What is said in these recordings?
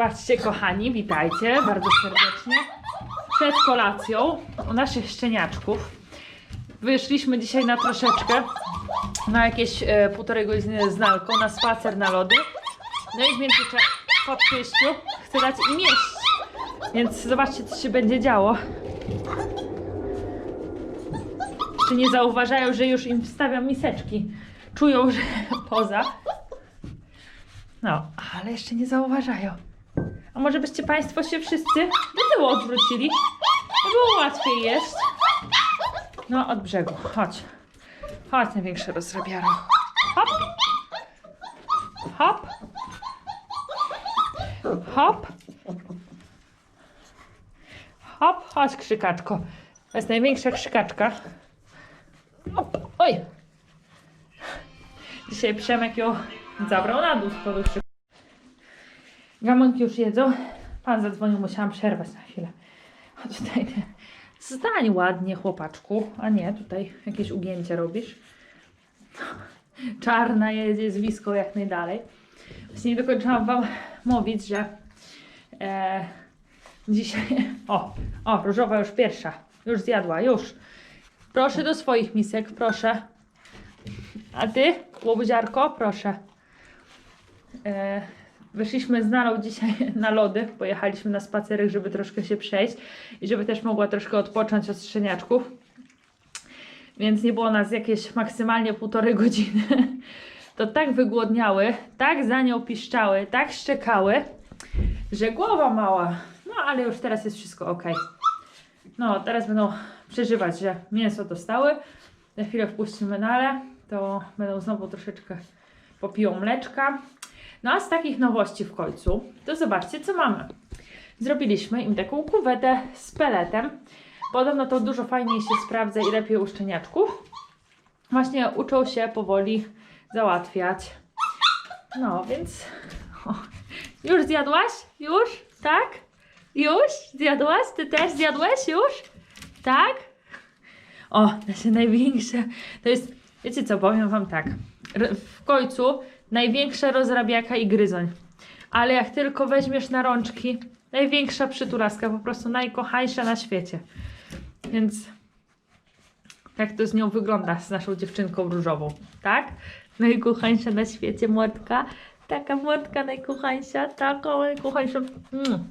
Zobaczcie, kochani, witajcie bardzo serdecznie. Przed kolacją u naszych szczeniaczków wyszliśmy dzisiaj na troszeczkę, na jakieś e, półtorej godziny z Nalką, na spacer na lody. No i w międzyczasie po przyjściu chcę dać im jeść. Więc zobaczcie, co się będzie działo. Czy nie zauważają, że już im wstawiam miseczki? Czują, że poza. No, ale jeszcze nie zauważają. A może byście Państwo się wszyscy do tyłu odwrócili? To było łatwiej jeść. No, od brzegu. Chodź. Chodź, największe rozrabiaro. Hop. Hop. Hop. Hop, chodź krzykaczko. To jest największa krzykaczka. Hop. Oj. Dzisiaj Przemek ją zabrał na dół z powodu krzyku. Gamonki już jedzą. Pan zadzwonił, musiałam przerwać na chwilę. A tutaj. Zdań ładnie, chłopaczku. A nie, tutaj jakieś ugięcie robisz. Czarna jedzie z wiską jak najdalej. Właśnie nie dokończyłam Wam mówić, że e, dzisiaj... O, o, różowa już pierwsza. Już zjadła, już. Proszę do swoich misek, proszę. A Ty, łobuziarko, proszę. E, Wyszliśmy z Nalą dzisiaj na lody, pojechaliśmy na spacerek, żeby troszkę się przejść i żeby też mogła troszkę odpocząć od szczeniaczków. Więc nie było nas jakieś maksymalnie półtorej godziny. To tak wygłodniały, tak za nią piszczały, tak szczekały, że głowa mała. No ale już teraz jest wszystko ok. No teraz będą przeżywać, że mięso dostały. Za chwilę wpuścimy Nalę, to będą znowu troszeczkę popiją mleczka. No a z takich nowości w końcu, to zobaczcie co mamy. Zrobiliśmy im taką kuwetę z peletem. Podobno to dużo fajniej się sprawdza i lepiej u szczeniaczków. Właśnie uczą się powoli załatwiać. No więc... O, już zjadłaś? Już? Tak? Już? Zjadłaś? Ty też zjadłeś? Już? Tak? O, nasze największe. To jest, wiecie co, powiem Wam tak. W końcu największa rozrabiaka i gryzoń. Ale jak tylko weźmiesz na rączki, największa przytulaska, po prostu najkochańsza na świecie. Więc jak to z nią wygląda, z naszą dziewczynką różową, tak? Najkochańsza na świecie, młotka. Taka młotka najkochańsza, taka najkochańsza. Mm.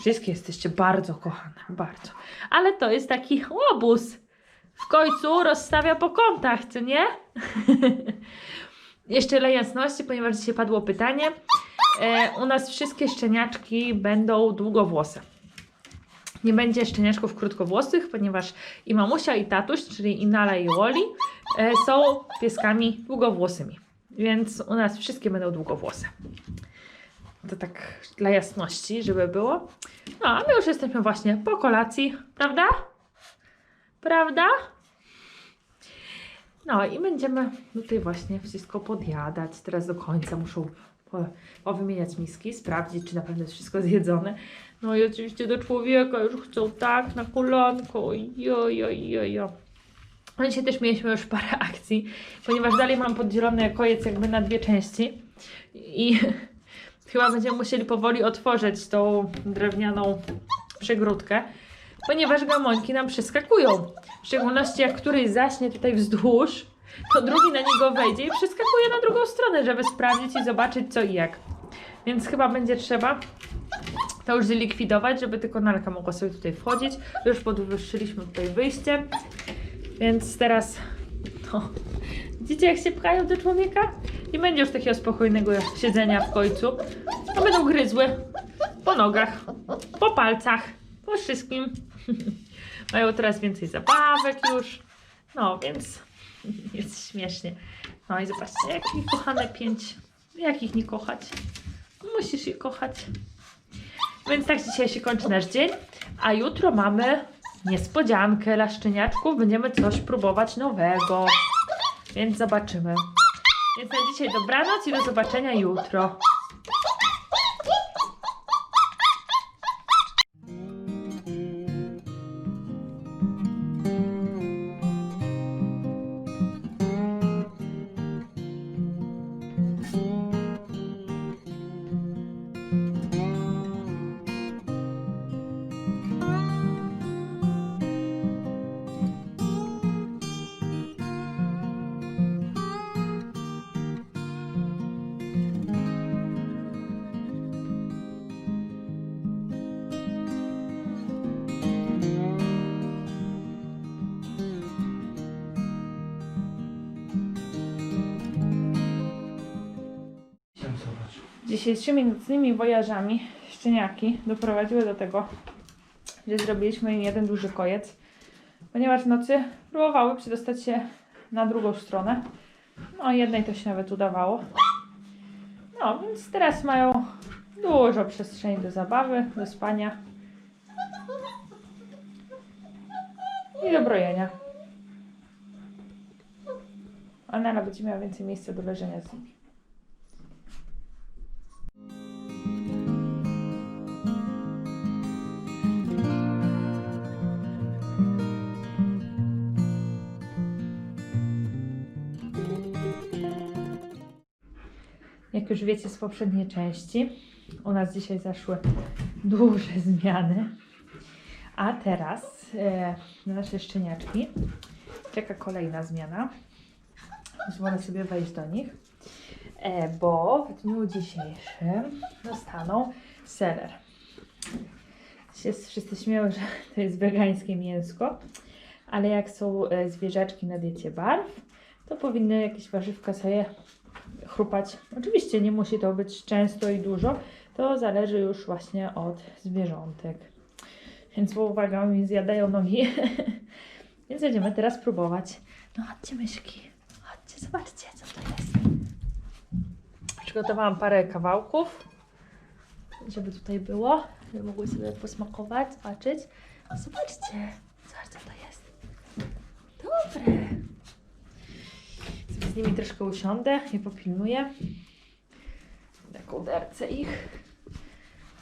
Wszystkie jesteście bardzo kochane, bardzo. Ale to jest taki łobuz. W końcu rozstawia po kątach, co nie? Jeszcze dla jasności, ponieważ dzisiaj padło pytanie. E, u nas wszystkie szczeniaczki będą długowłose. Nie będzie szczeniaczków krótkowłosych, ponieważ i mamusia, i tatuś, czyli i Nala, i Woli, e, są pieskami długowłosymi. Więc u nas wszystkie będą długowłose. To tak dla jasności, żeby było. No, a my już jesteśmy właśnie po kolacji, prawda? Prawda? No i będziemy tutaj właśnie wszystko podjadać. Teraz do końca muszą po- powymieniać miski, sprawdzić, czy na pewno jest wszystko zjedzone. No i oczywiście do człowieka już chcą tak na kolanko. Jo, jo, jo, jo. No dzisiaj też mieliśmy już parę akcji, ponieważ dalej mam podzielony kojec jakby na dwie części i chyba będziemy musieli powoli otworzyć tą drewnianą przegródkę, ponieważ gamońki nam przeskakują. W szczególności jak któryś zaśnie tutaj wzdłuż, to drugi na niego wejdzie i przeskakuje na drugą stronę, żeby sprawdzić i zobaczyć co i jak. Więc chyba będzie trzeba to już zlikwidować, żeby tylko Nalka mogła sobie tutaj wchodzić. Już podwyższyliśmy tutaj wyjście, więc teraz no, widzicie jak się pchają do człowieka? Nie będzie już takiego spokojnego siedzenia w końcu. To będą gryzły po nogach, po palcach, po wszystkim. Mają teraz więcej zabawek już. No, więc jest śmiesznie. No i zobaczcie, jak ich kochane pięć. Jak ich nie kochać? Musisz je kochać. Więc tak dzisiaj się kończy nasz dzień. A jutro mamy niespodziankę dla szczeniaczków. Będziemy coś próbować nowego. Więc zobaczymy. Więc na dzisiaj dobranoc i do zobaczenia jutro. Dzisiejszymi nocnymi wojażami szczeniaki doprowadziły do tego, że zrobiliśmy im jeden duży kojec, ponieważ nocy próbowały przedostać się na drugą stronę. No, jednej to się nawet udawało. No, więc teraz mają dużo przestrzeni do zabawy, do spania i do brojenia. A Nela będzie miała więcej miejsca do leżenia z nimi. Jak już wiecie z poprzedniej części, u nas dzisiaj zaszły duże zmiany. A teraz e, na nasze szczeniaczki czeka kolejna zmiana. Pozwolę sobie wejść do nich, e, bo w dniu dzisiejszym dostaną seler. Się wszyscy śmieją, że to jest wegańskie mięsko, ale jak są e, zwierzaczki na diecie barw, to powinny jakieś warzywka sobie chrupać. Oczywiście nie musi to być często i dużo, to zależy już właśnie od zwierzątek. Więc bo uwaga, oni zjadają nogi. Więc będziemy teraz próbować. No chodźcie myszki, chodźcie, zobaczcie co to jest. Przygotowałam parę kawałków, żeby tutaj było, żeby mogły sobie posmakować, zobaczyć. Zobaczcie, zobacz co to jest. Dobre. Z nimi troszkę usiądę i popilnuję. Taką dercę ich.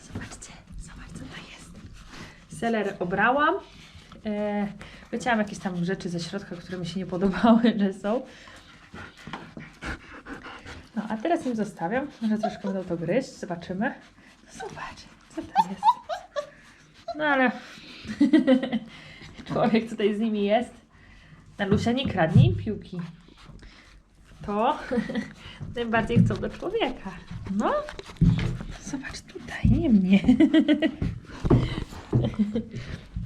Zobaczcie, zobacz co to jest. Seler obrałam. E, wycięłam jakieś tam rzeczy ze środka, które mi się nie podobały, że są. No, a teraz im zostawiam. Może troszkę będą to gryźć. Zobaczymy. No, zobacz, co to jest. No ale człowiek tutaj z nimi jest. Na Lusia nie kradnie im piłki. To najbardziej chcą do człowieka. No, zobacz tutaj, nie mnie.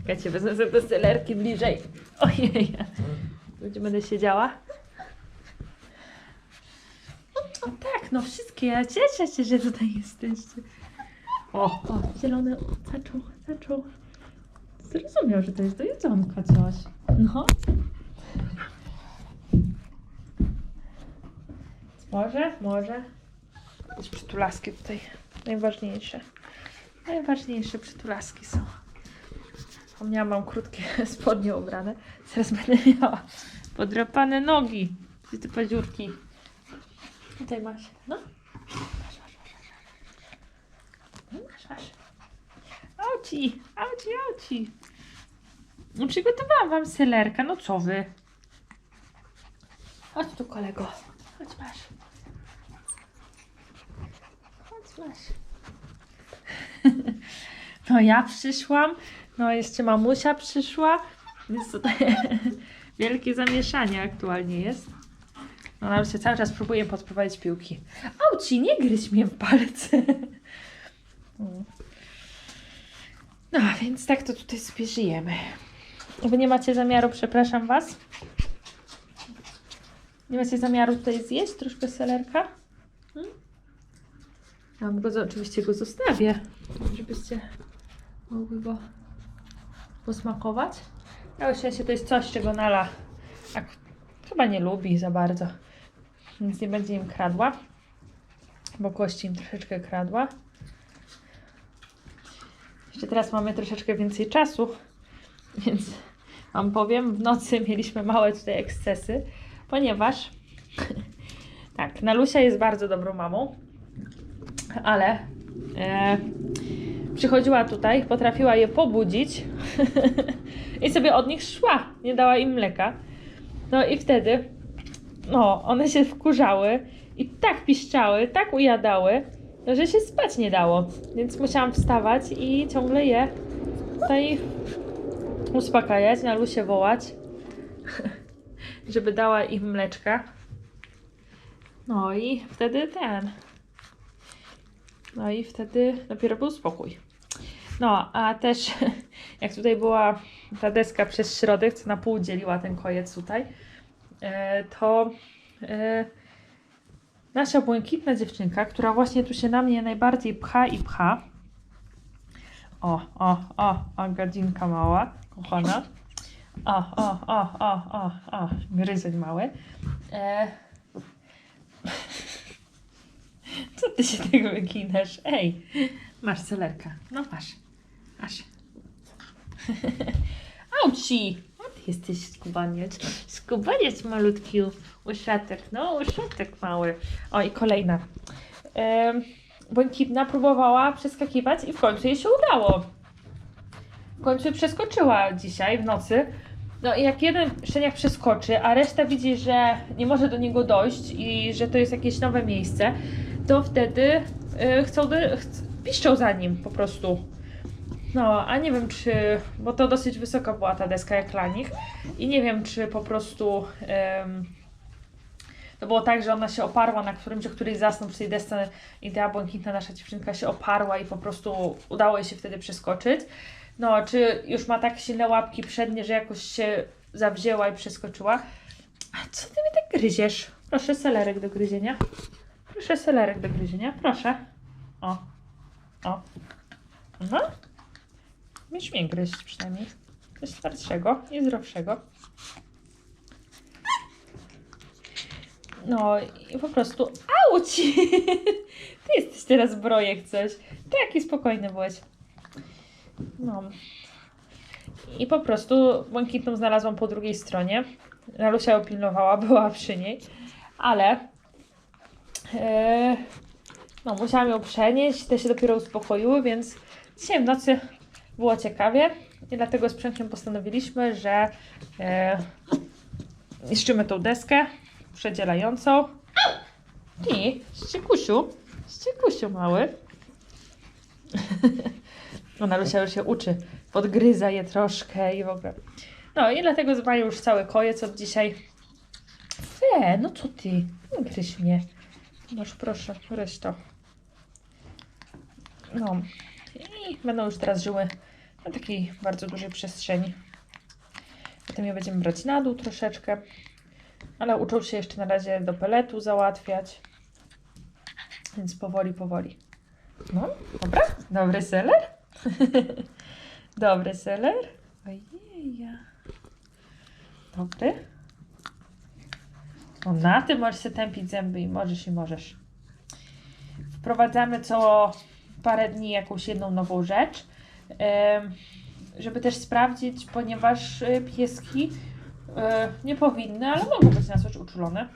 Czekajcie, wezmę sobie te selerki bliżej. Ojej, gdzie będę siedziała? No tak, no wszystkie, ja cieszę się, że tutaj jesteście. O, o, zielone, zaczął, zaczął. Zrozumiał, że to jest do jedzonka coś. No. Może, może. Jakieś przytulaski tutaj najważniejsze. Najważniejsze przytulaski są. Zapomniałam, mam krótkie spodnie ubrane. Teraz będę miała podrapane nogi. Gdzie te paziurki? Tutaj masz. No. Masz, masz, masz, masz. No, masz, masz. Auci, auci. No przygotowałam wam selerka, no co wy? Chodź tu kolego. Chodź masz. Chodź masz. No ja przyszłam, no jeszcze mamusia przyszła, więc tutaj wielkie zamieszanie aktualnie jest. No nam się cały czas próbuje podprowadzić piłki. Auci, nie gryź mnie w palce. No, więc tak to tutaj sobie żyjemy. Wy nie macie zamiaru, przepraszam was, nie macie zamiaru tutaj zjeść troszkę selerka? Ja go, oczywiście go zostawię, żebyście mogły go posmakować. Ja się to jest coś, czego Nala ak- chyba nie lubi za bardzo. Więc nie będzie im kradła. Bo kości im troszeczkę kradła. Jeszcze teraz mamy troszeczkę więcej czasu, więc Wam powiem, w nocy mieliśmy małe tutaj ekscesy, ponieważ tak, Nalusia jest bardzo dobrą mamą, ale e, przychodziła tutaj, potrafiła je pobudzić i sobie od nich szła, nie dała im mleka. No i wtedy, no, one się wkurzały i tak piszczały, tak ujadały, że się spać nie dało. Więc musiałam wstawać i ciągle je tutaj uspokajać, na Lusie wołać, żeby dała im mleczka. No i wtedy ten. No i wtedy dopiero był spokój. No, a też jak tutaj była ta deska przez środek, co na pół dzieliła ten kojec tutaj, e, to e, nasza błękitna dziewczynka, która właśnie tu się na mnie najbardziej pcha i pcha. O, o, o, o, gadzinka mała, kochana. O, o, o, o, o, o, gryzoń mały. E... Co ty się tego wyginasz? Ej, masz celerka. No masz, masz. Auci! O, ty jesteś skubaniec. Skubaniec malutki, uszatek. No, uszatek mały. O, i kolejna. Em, Błękitna próbowała przeskakiwać i w końcu jej się udało. W końcu przeskoczyła dzisiaj w nocy. No i jak jeden szczeniak przeskoczy, a reszta widzi, że nie może do niego dojść i że to jest jakieś nowe miejsce, to wtedy y, chcą, piszczą za nim po prostu. No, a nie wiem czy, bo to dosyć wysoka była ta deska jak dla nich i nie wiem czy po prostu to było tak, że ona się oparła na którymś, że któryś zasnął przy tej desce i ta błękitna nasza dziewczynka się oparła i po prostu udało jej się wtedy przeskoczyć. No, czy już ma tak silne łapki przednie, że jakoś się zawzięła i przeskoczyła. A co ty mi tak gryziesz? Proszę, selerek do gryzienia. Proszę, selerek do gryzienia. Proszę. O. O. No. Miesz mnie gryźć przynajmniej. Coś twardszego i zdrowszego. No i po prostu auć! Ty jesteś teraz brojek coś. Jaki spokojny byłeś. No. I po prostu błękitną znalazłam po drugiej stronie. Nalusia ją pilnowała, była przy niej, ale no, musiałam ją przenieść, te się dopiero uspokoiły, więc dzisiaj w nocy było ciekawie i dlatego z Przemkiem postanowiliśmy, że e, niszczymy tą deskę przedzielającą. I ściekusiu, ściekusiu mały. Ona Lucia już się uczy, podgryza je troszkę i w ogóle. No i dlatego mają już cały kojec od dzisiaj. Fe, no co ty? Nie gryź mnie. Masz proszę, to. No i będą już teraz żyły na takiej bardzo dużej przestrzeni. Potem je będziemy brać na dół troszeczkę. Ale uczą się jeszcze na razie do peletu załatwiać. Więc powoli, powoli. No, dobra. Dobry seler. Dobry seler. Ojeja. Dobry. O, na tym możesz się tępić zęby i możesz i możesz. Wprowadzamy co parę dni jakąś jedną nową rzecz, żeby też sprawdzić, ponieważ pieski y, nie powinny, ale mogą być na coś uczulone.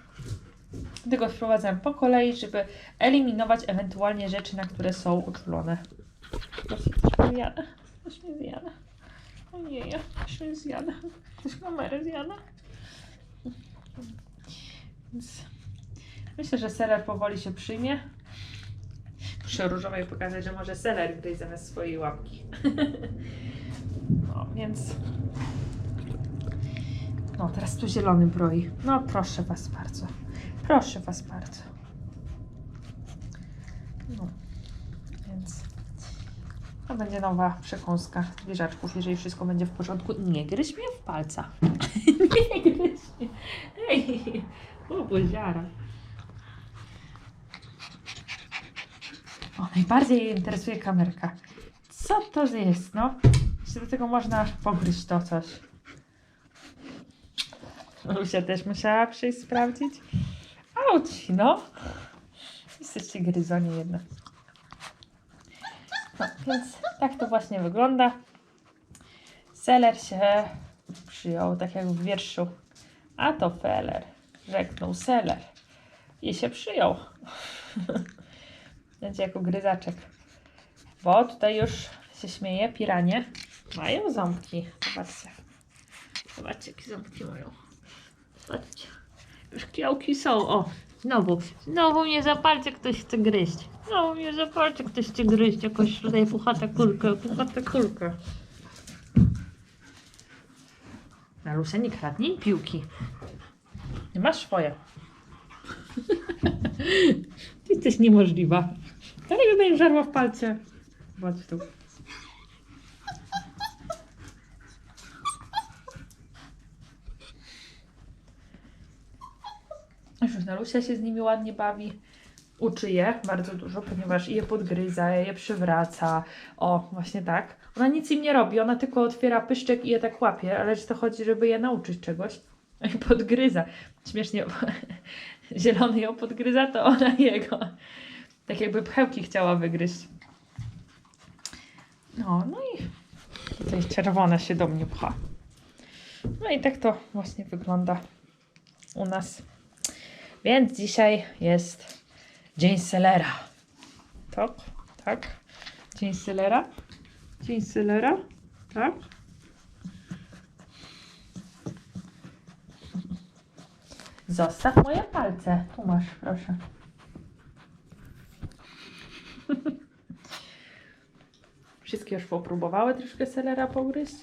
Dlatego wprowadzam po kolei, żeby eliminować ewentualnie rzeczy, na które są uczulone. Ktoś mnie zjada. Ktoś mnie zjada. Ojej, ktoś mnie zjada. Ktoś kamerę zjada. Więc myślę, że seler powoli się przyjmie. Muszę różowej pokazać, że może seler gryźć zamiast swojej łapki. No, więc... No, teraz tu zielony broi. No, proszę Was bardzo. Proszę Was bardzo. No, więc to będzie nowa przekąska zwierzaczków, jeżeli wszystko będzie w porządku. Nie gryź mnie w palca. Nie gryź mnie. Ej, o, buziara. O, najbardziej jej interesuje kamerka. Co to jest, no? Jeszcze do tego można pogryźć to coś. Lucia też musiała przyjść sprawdzić. Auć, no. Jesteście gryzonie jedna. No, więc tak to właśnie wygląda. Seler się przyjął, tak jak w wierszu. A to feller, rzeknął seler. I się przyjął. Będzie jako gryzaczek. Bo tutaj już się śmieje, piranie mają ząbki. Zobaczcie. Zobaczcie, jakie ząbki mają. Zobaczcie. Już kwiałki są. O, znowu. Znowu mnie za palce ktoś chce gryźć. Znowu mnie za palce ktoś chce gryźć. Jakoś tutaj puchata kulka, puchata kulka. Na Lusia nie kradnij piłki. Nie masz swoje. Ty jesteś niemożliwa. Dlaczego będziesz żarła w palce? Chodź tu. Już na Lusia się z nimi ładnie bawi. uczy je bardzo dużo, ponieważ je podgryza, je przywraca. O, właśnie tak. Ona nic im nie robi, ona tylko otwiera pyszczek i je tak łapie, ale czy to chodzi, żeby je nauczyć czegoś? No i podgryza. Śmiesznie, bo zielony ją podgryza, to ona jego. Tak jakby pchełki chciała wygryźć. No, no i tutaj czerwona się do mnie pcha. No i tak to właśnie wygląda u nas. Więc dzisiaj jest Dzień Selera. Tak? Tak? Dzień Selera? Dzień Selera? Tak? Zostaw moje palce. Tu masz, proszę. Wszystkie już popróbowały troszkę selera pogryźć?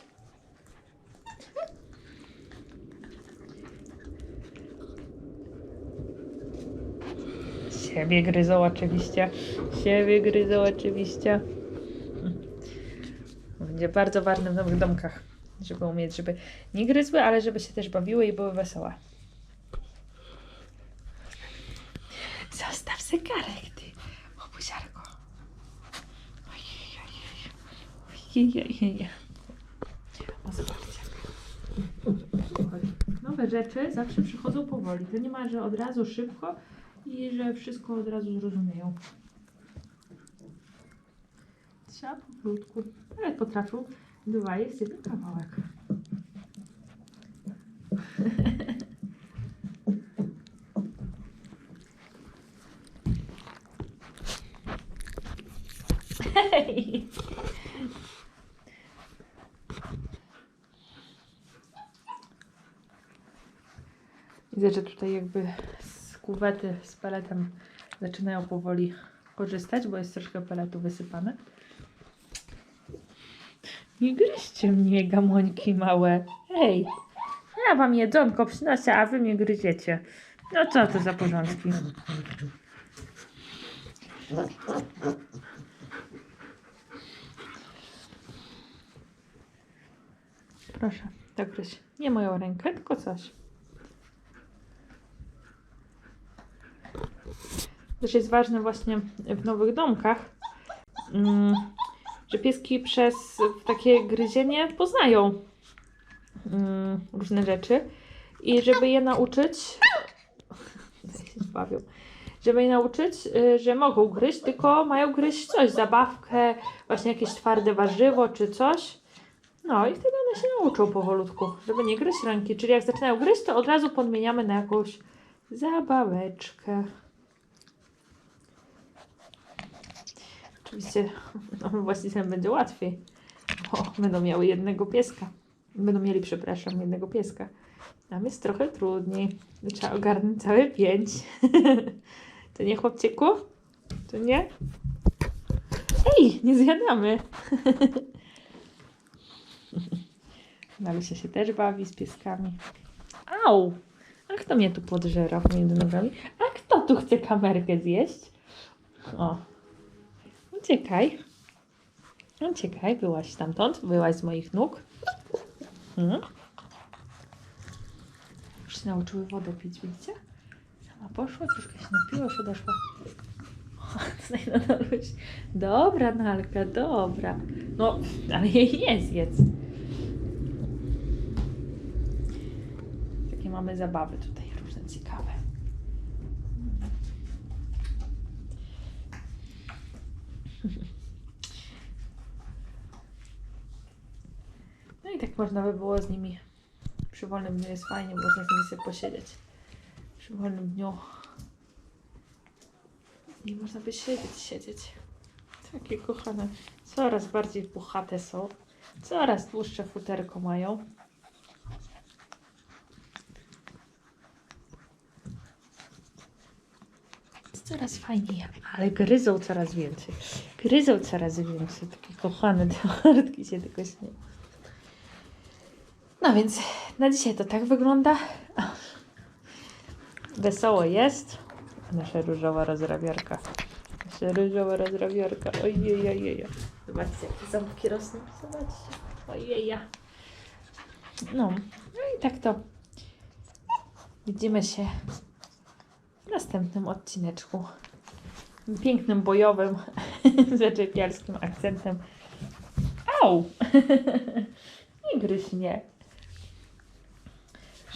Siebie gryzą oczywiście. Siebie gryzą oczywiście. Będzie bardzo ważne w nowych domkach, żeby umieć, żeby nie gryzły, ale żeby się też bawiły i były wesołe. Zostaw zegarek, ty, łobuziarko. Ojej, ojej. O, zobaczcie. Nowe rzeczy zawsze przychodzą powoli. To nie ma, że od razu szybko i że wszystko od razu zrozumieją. Trzeba powolutku, ale potrafią dwa z jeden kawałek. Hej! Widzę, że tutaj jakby kuwety z peletem zaczynają powoli korzystać, bo jest troszkę peletu wysypane. Nie gryźcie mnie, gamońki małe. Hej, ja wam jedzonko przynoszę, a wy mnie gryziecie. No co to za porządki? Proszę, tak gryź. Nie moją rękę, tylko coś. Też jest ważne właśnie w nowych domkach, mm, że pieski przez takie gryzienie poznają mm, różne rzeczy i żeby je nauczyć, bawią, żeby je nauczyć, y, że mogą gryźć, tylko mają gryźć coś, zabawkę, właśnie jakieś twarde warzywo czy coś. No i wtedy one się nauczą powolutku, żeby nie gryźć ręki. Czyli jak zaczynają gryźć, to od razu podmieniamy na jakąś zabaweczkę. Oczywiście nowym właścicielem będzie łatwiej, bo będą miały jednego pieska. Będą mieli, przepraszam, jednego pieska. Nam jest trochę trudniej. Trzeba ogarnąć całe pięć. to nie, chłopczyku? To nie? Ej, nie zjadamy. Malusia się też bawi z pieskami. Au! A kto mnie tu podżera między nogami? A kto tu chce kamerkę zjeść? O, Uciekaj. Uciekaj, byłaś stamtąd, byłaś z moich nóg. Hmm. Już się nauczyły wodę pić, widzicie? Sama poszła, troszkę się napiła, już odeszła. Dobra, Nalka, dobra. No, ale jej nie zjedz. Takie mamy zabawy tutaj, różne ciekawe. No i tak można by było z nimi przy wolnym dniu jest fajnie, można z nimi sobie posiedzieć. Przy wolnym dniu nie można by siedzieć, siedzieć. Takie kochane. Coraz bardziej puchate są. Coraz dłuższe futerko mają. Coraz fajniej, ale gryzą coraz więcej. Gryzą coraz więcej. Takie kochane te się tylko śmieją. No więc na dzisiaj to tak wygląda. Wesoło jest. Nasza różowa rozrabiarka. Nasza różowa rozrabiarka. Ojej, ojej. Zobaczcie, jakie ząbki rosną. Zobaczcie. Ojej. No, no i tak to. Widzimy się w następnym odcineczku. pięknym, bojowym, zaczepialskim akcentem. Au! Nie gryź mnie.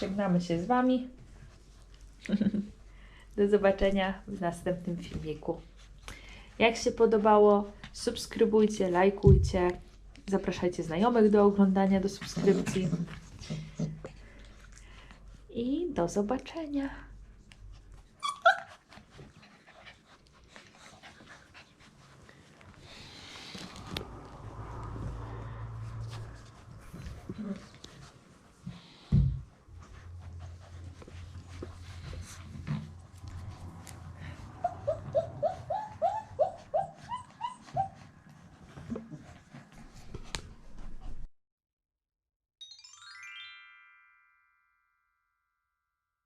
Żegnamy się z Wami. Do zobaczenia w następnym filmiku. Jak się podobało, subskrybujcie, lajkujcie. Zapraszajcie znajomych do oglądania, do subskrypcji. I do zobaczenia.